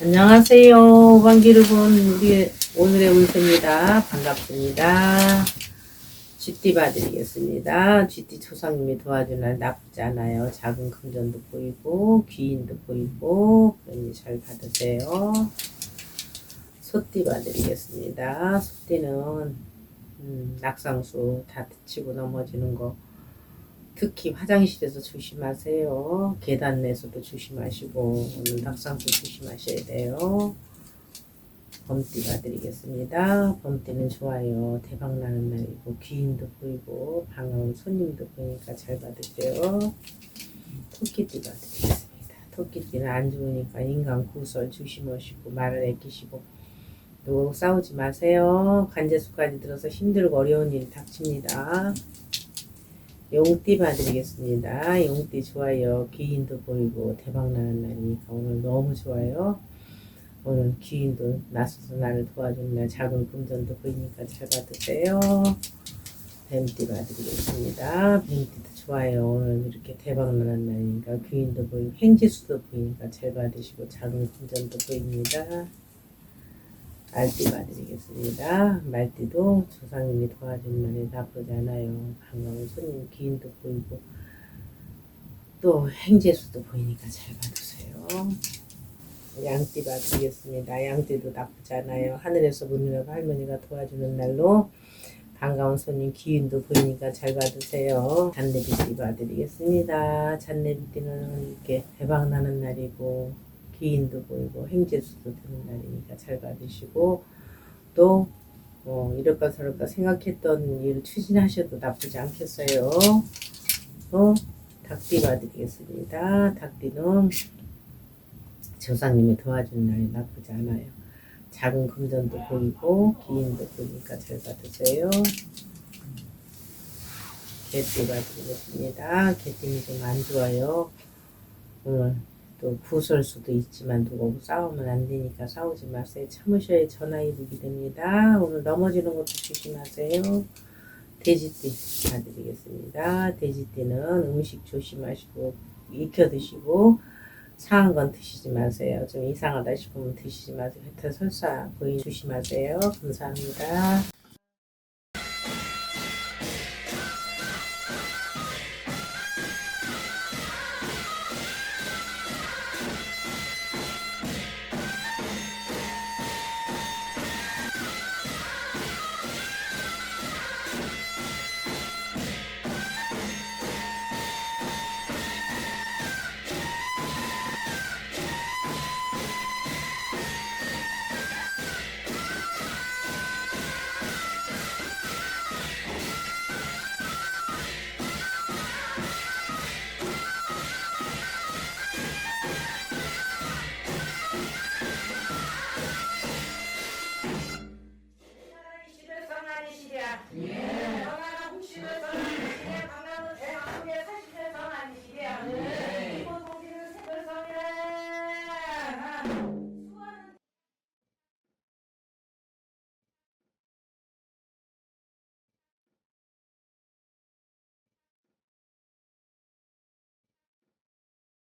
안녕하세요. 오방기를 본 우리 오늘의 운세입니다. 반갑습니다. 쥐띠 봐드리겠습니다. 쥐띠 조상님이 도와준 날 않아요. 작은 금전도 보이고 귀인도 보이고 그러니 잘 받으세요. 소띠 봐드리겠습니다. 소띠는 음, 낙상수 다 다치고 넘어지는 거 특히 화장실에서 조심하세요. 계단 내에서도 조심하시고 오늘 낙상도 조심하셔야 돼요. 범띠 봐드리겠습니다. 범띠는 좋아요. 대박 나는 날이고 귀인도 보이고 반가운 손님도 보니까 잘 받으세요. 토끼띠 봐드리겠습니다. 토끼띠는 안 좋으니까 인간 구설 조심하시고 말을 아끼시고 또 싸우지 마세요. 간제수까지 들어서 힘들고 어려운 일이 닥칩니다. 용띠 봐드리겠습니다. 용띠 좋아요. 귀인도 보이고 대박 나는 날이니까 오늘 너무 좋아요. 오늘 귀인도 나서서 나를 도와주는 날 작은 금전도 보이니까 잘 받으세요. 뱀띠 봐드리겠습니다. 뱀띠도 좋아요. 오늘 이렇게 대박 나는 날이니까 귀인도 보이고 행지수도 보이니까 잘 받으시고 작은 금전도 보입니다. 말띠 봐드리겠습니다. 말띠도 조상님이 도와준 날이 나쁘지 않아요. 반가운 손님 기인도 보이고 또 행재수도 보이니까 잘 받으세요. 양띠 봐드리겠습니다. 양띠도 나쁘지 않아요. 하늘에서 문이라고 할머니가 도와주는 날로 반가운 손님 기인도 보이니까 잘 받으세요. 잔내비띠 봐드리겠습니다. 잔내비띠는 이렇게 대박 나는 날이고 기인도 보이고 행재수도 되는 날이니까 잘 받으시고 또 어, 이럴까 저럴까 생각했던 일을 추진하셔도 나쁘지 않겠어요. 또 닭띠 봐드리겠습니다. 닭띠는 조상님이 도와주는 날이 나쁘지 않아요. 작은 금전도 보이고 기인도 보니까 잘 받으세요. 개띠 봐드리겠습니다. 개띠는 좀 안 좋아요. 오늘 또 구설 수도 있지만 누구 싸우면 안 되니까 싸우지 마세요. 참으셔야 전화 이득이 됩니다. 오늘 넘어지는 것도 조심하세요. 돼지띠 봐드리겠습니다. 돼지띠는 음식 조심하시고 익혀 드시고 상한 건 드시지 마세요. 좀 이상하다 싶으면 드시지 마세요. 혜태 설사 보인 조심하세요. 감사합니다. 네.